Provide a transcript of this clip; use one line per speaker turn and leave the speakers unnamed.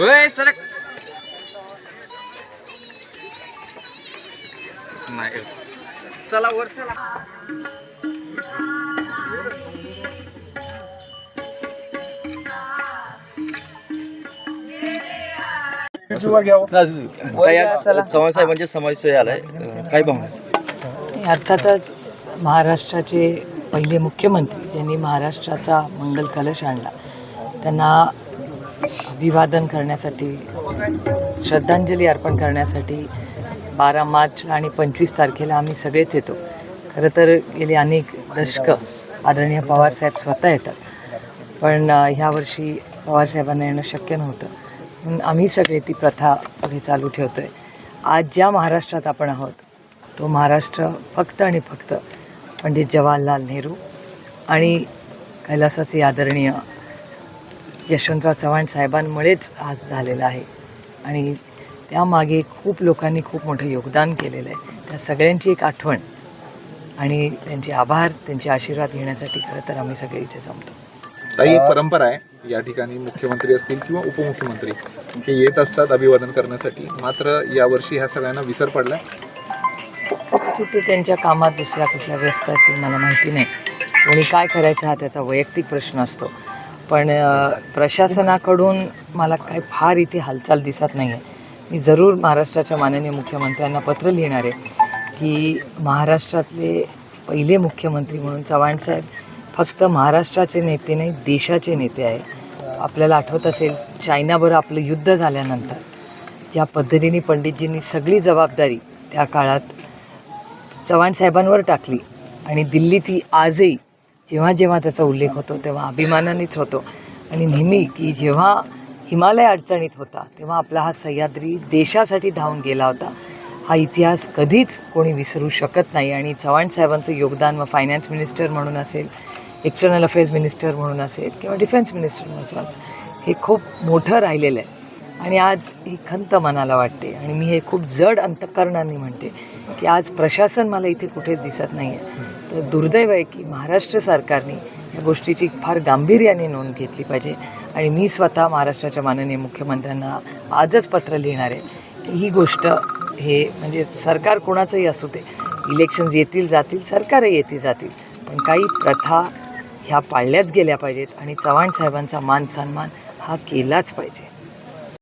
ओय सरक. नाही. चला वर चला. चव्हाण साहेबांच्या समावेश आलाय. काय
अर्थातच महाराष्ट्राचे पहिले मुख्यमंत्री ज्यांनी महाराष्ट्राचा मंगल कलश आणला. त्यांना अभिवादन करण्यासाठी श्रद्धांजली अर्पण करण्यासाठी बारा मार्च आणि पंचवीस तारखेला आम्ही सगळेच येतो. खरं तर गेली अनेक दशकं आदरणीय पवारसाहेब स्वतः येतात. पण ह्यावर्षी पवारसाहेबांना येणं शक्य नव्हतं. म्हणून आम्ही सगळे ती प्रथा पुढे चालू ठेवतो आहे आज ज्या महाराष्ट्रात आपण आहोत तो महाराष्ट्र फक्त आणि फक्त पंडित जवाहरलाल नेहरू आणि कैलासाचे आदरणीय यशवंतराव चव्हाण साहेबांमुळेच आज झालेला आहे. आणि त्यामागे खूप लोकांनी खूप मोठं योगदान केलेलं आहे. त्या सगळ्यांची एक आठवण आणि त्यांचे आभार त्यांचे आशीर्वाद घेण्यासाठी खरं तर आम्ही सगळे इथे जमतो.
ताई एक परंपरा आहे. या ठिकाणी मुख्यमंत्री असतील किंवा उपमुख्यमंत्री हे येत असतात अभिवादन करण्यासाठी. मात्र यावर्षी ह्या सगळ्यांना विसर पडलाय.
तिथे त्यांच्या कामात दुसऱ्या कुठल्या व्यस्त असतील मला माहिती नाही. कोणी काय करायचं हा त्याचा वैयक्तिक प्रश्न असतो. पण प्रशासनाकडून मला काय फार इथे हालचाल दिसत नाही आहे मी जरूर महाराष्ट्राच्या माननीय मुख्यमंत्र्यांना पत्र लिहिणार आहे की महाराष्ट्रातले पहिले मुख्यमंत्री म्हणून चव्हाणसाहेब फक्त महाराष्ट्राचे नेते नाही देशाचे नेते आहे आपल्याला आठवत असेल चायनाबरोबर आपलं युद्ध झाल्यानंतर ज्या पद्धतीने पंडितजींनी सगळी जबाबदारी त्या काळात चव्हाण साहेबांवर टाकली आणि दिल्लीत ही आजही जेव्हा जेव्हा त्याचा उल्लेख होतो तेव्हा अभिमानानेच होतो. आणि नेहमी की जेव्हा हिमालय अडचणीत होता तेव्हा आपला हा सह्याद्री देशासाठी धावून गेला होता. हा इतिहास कधीच कोणी विसरू शकत नाही आणि चव्हाण साहेबांचं योगदान मग फायनान्स मिनिस्टर म्हणून असेल एक्सटर्नल अफेअर्स मिनिस्टर म्हणून असेल किंवा डिफेन्स मिनिस्टर म्हणून असेल हे खूप मोठं राहिलेलं आहे. आणि आज ही खंत मनाला वाटते आणि मी हे खूप जड अंतकरणाने म्हणते की आज प्रशासन मला इथे कुठेच दिसत नाही आहे तर दुर्दैव आहे की महाराष्ट्र सरकारने या गोष्टीची फार गांभीर्याने नोंद घेतली पाहिजे आणि मी स्वतः महाराष्ट्राच्या माननीय मुख्यमंत्र्यांना आजच पत्र लिहिणार आहे की ही गोष्ट हे म्हणजे सरकार कोणाचंही असू दे इलेक्शन्स येतील जातील सरकारही येतील जातील पण काही प्रथा ह्या पाळल्याच गेल्या पाहिजेत आणि चव्हाण साहेबांचा मान सन्मान हा केलाच पाहिजे.